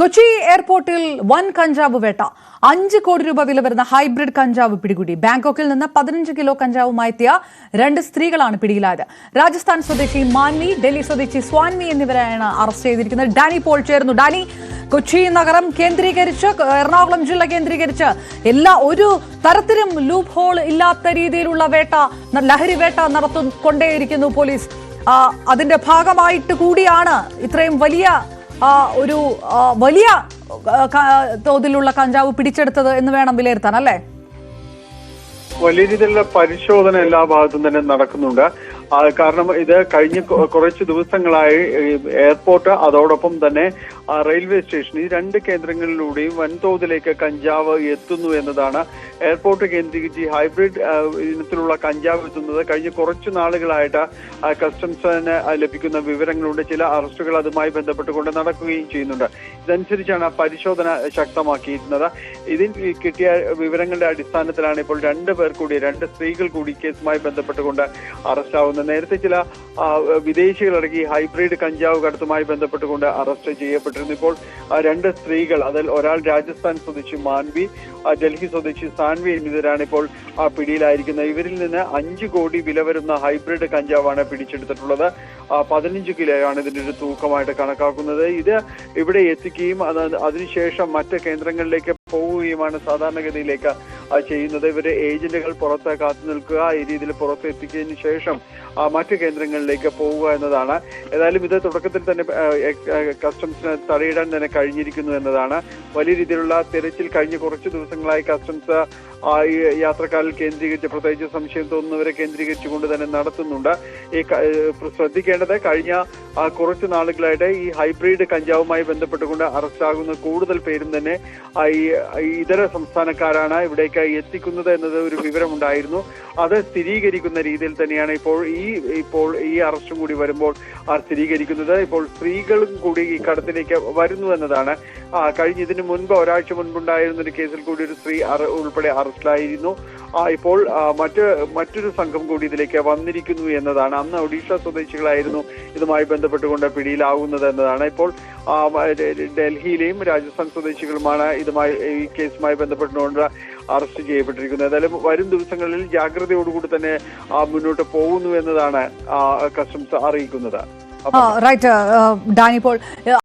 കൊച്ചി എയർപോർട്ടിൽ വൻ കഞ്ചാവ് വേട്ട. അഞ്ച് കോടി രൂപ വില വരുന്ന ഹൈബ്രിഡ് കഞ്ചാവ് പിടികൂടി. ബാങ്കോക്കിൽ നിന്ന് പതിനഞ്ച് കിലോ കഞ്ചാവുമായി എത്തിയ രണ്ട് സ്ത്രീകളാണ് പിടിയിലായത്. രാജസ്ഥാൻ സ്വദേശി മാൻവി ഡൽഹി സ്വദേശി സ്വാൻവി എന്നിവരെയാണ് അറസ്റ്റ് ചെയ്തിരിക്കുന്നത്. ഡാനി പോൾ ചേർന്നു ഡാനി കൊച്ചി നഗരം കേന്ദ്രീകരിച്ച് എറണാകുളം ജില്ല കേന്ദ്രീകരിച്ച് എല്ലാ ഒരു തരത്തിലും ലൂപ്പ് ഹോൾ ഇല്ലാത്ത രീതിയിലുള്ള വേട്ട ലഹരി വേട്ട നടത്തുകൊണ്ടേയിരിക്കുന്നു പോലീസ്. അതിന്റെ ഭാഗമായിട്ട് കൂടിയാണ് ഇത്രയും വലിയ ഒരു വലിയ തോതിലുള്ള കഞ്ചാവ് പിടിച്ചെടുത്തത് എന്ന് വേണം വിലയിരുത്താൻ അല്ലേ? വലിയ രീതിയിലുള്ള പരിശോധന എല്ലാ ഭാഗത്തും തന്നെ നടക്കുന്നുണ്ട്. കാരണം ഇത് കഴിഞ്ഞ കുറച്ച് ദിവസങ്ങളായി എയർപോർട്ട് അതോടൊപ്പം തന്നെ റെയിൽവേ സ്റ്റേഷൻ ഈ രണ്ട് കേന്ദ്രങ്ങളിലൂടെയും വൻതോതിലേക്ക് കഞ്ചാവ് എത്തുന്നു എന്നതാണ്. എയർപോർട്ട് കേന്ദ്രീകരിച്ച് ഹൈബ്രിഡ് ഇനത്തിലുള്ള കഞ്ചാവ് എത്തുന്നത് കഴിഞ്ഞ കുറച്ച് നാളുകളായിട്ട് കസ്റ്റംസിന് ലഭിക്കുന്ന വിവരങ്ങളുണ്ട്. ചില അറസ്റ്റുകൾ അതുമായി ബന്ധപ്പെട്ടുകൊണ്ട് നടക്കുകയും ചെയ്യുന്നുണ്ട്. ഇതനുസരിച്ചാണ് പരിശോധന ശക്തമാക്കിയിരുന്നത്. ഇതിൽ കിട്ടിയ വിവരങ്ങളുടെ അടിസ്ഥാനത്തിലാണ് ഇപ്പോൾ രണ്ട് പേർ കൂടി രണ്ട് സ്ത്രീകൾ കൂടി കേസുമായി ബന്ധപ്പെട്ടുകൊണ്ട് അറസ്റ്റ് ആവുന്നത് നേരത്തെ ചില വിദേശികളടക്കി ഹൈബ്രിഡ് കഞ്ചാവ് കടത്തുമായി ബന്ധപ്പെട്ടുകൊണ്ട് അറസ്റ്റ് ചെയ്യപ്പെട്ടിരുന്നു. ഇപ്പോൾ രണ്ട് സ്ത്രീകൾ അതിൽ ഒരാൾ രാജസ്ഥാൻ സ്വദേശി മാൻവി ഡൽഹി സ്വദേശി സാൻവി എന്നിവരാണ് ഇപ്പോൾ പിടിയിലായിരിക്കുന്നത്. ഇവരിൽ നിന്ന് അഞ്ച് കോടി വില വരുന്ന ഹൈബ്രിഡ് കഞ്ചാവാണ് പിടിച്ചെടുത്തിട്ടുള്ളത്. പതിനഞ്ച് കിലോയാണ് ഇതിന്റെ ഒരു തൂക്കമായിട്ട് കണക്കാക്കുന്നത്. ഇത് ഇവിടെ എത്തിക്കുകയും അത് അതിനുശേഷം മറ്റ് കേന്ദ്രങ്ങളിലേക്ക് പോവുകയുമാണ് സാധാരണഗതിയിലേക്ക് ചെയ്യുന്നത്. ഇവരെ ഏജന്റുകൾ പുറത്ത് കാത്തു നിൽക്കുക ഈ രീതിയിൽ പുറത്ത് എത്തിച്ചതിന് ശേഷം മറ്റു കേന്ദ്രങ്ങളിലേക്ക് പോവുക എന്നതാണ്. ഏതായാലും ഇത് തുടക്കത്തിൽ തന്നെ കസ്റ്റംസിന് തടയിടാൻ തന്നെ കഴിഞ്ഞിരിക്കുന്നു എന്നതാണ്. വലിയ രീതിയിലുള്ള തിരച്ചിൽ കഴിഞ്ഞ കുറച്ച് ദിവസങ്ങളായി കസ്റ്റംസ് യാത്രക്കാരിൽ കേന്ദ്രീകരിച്ച് പ്രത്യേകിച്ച് സംശയം തോന്നുന്നവരെ കേന്ദ്രീകരിച്ചുകൊണ്ട് തന്നെ നടത്തുന്നുണ്ട്. ഈ ശ്രദ്ധിക്കേണ്ടത് കഴിഞ്ഞ കുറച്ച് നാളുകളായിട്ട് ഈ ഹൈബ്രിഡ് കഞ്ചാവുമായി ബന്ധപ്പെട്ടുകൊണ്ട് അറസ്റ്റാകുന്ന കൂടുതൽ പേരും തന്നെ ഈ ഇതര സംസ്ഥാനക്കാരാണ് ഇവിടേക്ക് എത്തിക്കുന്നത് എന്നത് ഒരു വിവരമുണ്ടായിരുന്നു. അത് സ്ഥിരീകരിക്കുന്ന രീതിയിൽ തന്നെയാണ് ഇപ്പോൾ ഈ ഇപ്പോൾ ഈ അറസ്റ്റും കൂടി വരുമ്പോൾ സ്ഥിരീകരിക്കുന്നത്. ഇപ്പോൾ സ്ത്രീകളും കൂടി ഈ കടത്തിലേക്ക് വരുന്നു എന്നതാണ്. കഴിഞ്ഞ ഇതിനു മുൻപ് ഒരാഴ്ച മുൻപുണ്ടായിരുന്ന ഒരു കേസിൽ കൂടി ഒരു സ്ത്രീ ഉൾപ്പെടെ അറസ്റ്റിലായിരുന്നു. ഇപ്പോൾ മറ്റ് മറ്റൊരു സംഘം കൂടി ഇതിലേക്ക് വന്നിരിക്കുന്നു എന്നതാണ്. അന്ന് ഒഡീഷ സ്വദേശികളായിരുന്നു ഇതുമായി ബന്ധപ്പെട്ടുകൊണ്ട് പിടിയിലാവുന്നത് എന്നതാണ്. ഇപ്പോൾ ഡൽഹിയിലെയും രാജസ്ഥാൻ സ്വദേശികളുമാണ് ഇതുമായി ഈ കേസുമായി ബന്ധപ്പെട്ടുകൊണ്ട് അറസ്റ്റ് ചെയ്യപ്പെട്ടിരിക്കുന്നത്. ഏതായാലും വരും ദിവസങ്ങളിൽ ജാഗ്രതയോടുകൂടി തന്നെ മുന്നോട്ട് പോകുന്നു എന്നതാണ് കസ്റ്റംസ് അറിയിക്കുന്നത്. Right Dani Paul